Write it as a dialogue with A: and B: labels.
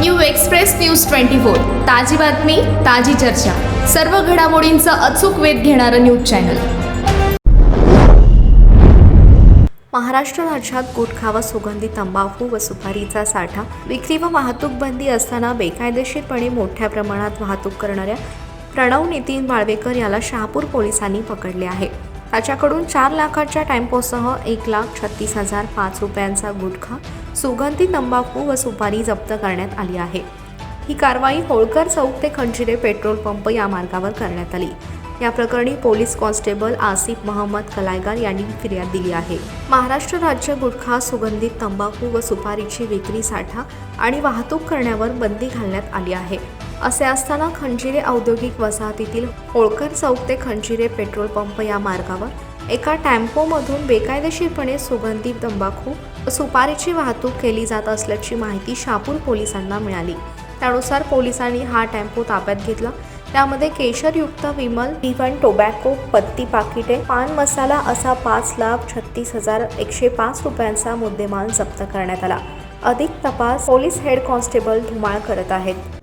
A: New express news twenty four. ताजी बातमी ताजी चर्चा. सर्व घडामोडींचा अचूक वेध घेणारं न्यूज चॅनल.
B: महाराष्ट्र राज्यात गुटखा व सुगंधी तंबाखू व सुपारीचा साठा विक्री व वाहतूक बंदी असताना बेकायदेशीरपणे मोठ्या प्रमाणात वाहतूक करणाऱ्या प्रणव नितीन बाळवेकर याला शहापूर पोलिसांनी पकडले आहे. त्याच्याकडून चार लाखाच्या टेम्पोसह एक लाख छत्तीस हजार पाच रुपयांचा गुटखा सुगंधी तंबाखू व सुपारी जप्त करण्यात आली आहे. ही कारवाई होळकर चौक ते खंजिरे पेट्रोल पंप या मार्गावर करण्यात आली. या प्रकरणी पोलीस कॉन्स्टेबल आसिफ महम्मद कलायगार यांनी फिर्याद दिली आहे. महाराष्ट्र राज्य गुटखा सुगंधित तंबाखू व सुपारीची विक्री साठा आणि वाहतूक करण्यावर बंदी घालण्यात आली आहे. असे असताना खंजिरे औद्योगिक वसाहतीतील होळकर चौक ते खंजिरे पेट्रोल पंप या मार्गावर एका टॅम्पोमधून बेकायदेशीरपणे सुगंधी तंबाखू व सुपारीची वाहतूक केली जात असल्याची माहिती शापूर पोलिसांना मिळाली. त्यानुसार पोलिसांनी हा टेम्पो ताब्यात घेतला. त्यामध्ये केशरयुक्त विमल इव्हन टोबॅको पत्ती पाकिटे पान मसाला असा पाच लाख छत्तीस हजार एकशे पाच रुपयांचा मुद्देमाल जप्त करण्यात आला. अधिक तपास पोलीस हेड कॉन्स्टेबल धुमाळ करत आहेत.